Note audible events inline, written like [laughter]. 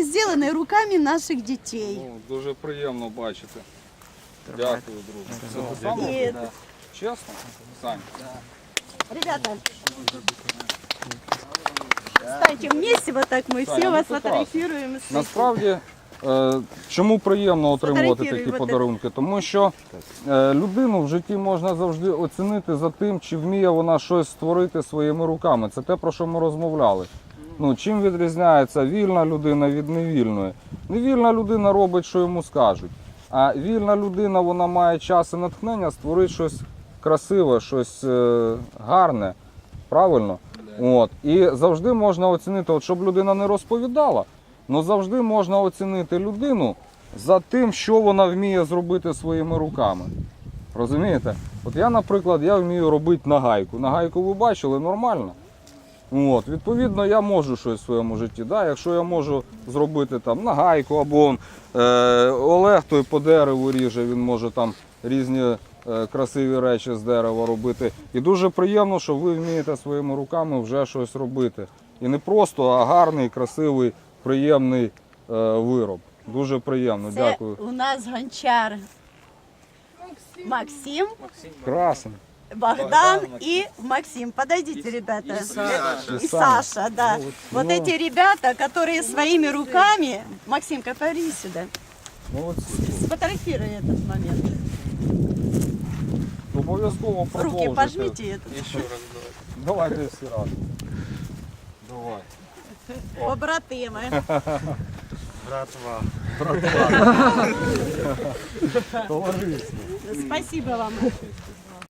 они сделаны руками наших детей. Ну, дуже приємно бачити. Дякую, друже. Це те саме? І, Чесно? Сань? ребята, встаньте вместе, вот так мы Таня, все ну вас прекрасно. фотографируем. с этим. Насправді, е, чому приємно отримувати Фотографіруй, такі вот подарунки? Тому що е, людину в житті можна завжди оцінити за тим, чи вміє вона щось створити своїми руками. Це те, про що ми розмовляли. Ну, чим відрізняється вільна людина від невільної? Невільна людина робить, що йому скажуть. А вільна людина вона має час і натхнення створити щось красиве, щось е, гарне. Правильно? От. І завжди можна оцінити, от щоб людина не розповідала, але завжди можна оцінити людину за тим, що вона вміє зробити своїми руками. Розумієте? От я, наприклад, я вмію робити нагайку. Нагайку ви бачили нормально. От, відповідно, я можу щось в своєму житті. Да? Якщо я можу зробити там нагайку або е, Олег той по дереву ріже, він може там різні е, красиві речі з дерева робити. І дуже приємно, що ви вмієте своїми руками вже щось робити. І не просто, а гарний, красивий, приємний е, вироб. Дуже приємно, Це дякую. у нас гончар Максим, Красен. Богдан и Максим. Подойдите, ребята. И Саша, да. Вот эти ребята, которые своими руками... Максимка, пойди сюда. Сфотографируй этот момент. Обов'язково Руки продовжуйте. пожмите. этот. Еще раз давай. Давайте всі разом. Давай. Побратимы. Братва. Товариство. [laughs] Спасибо вам.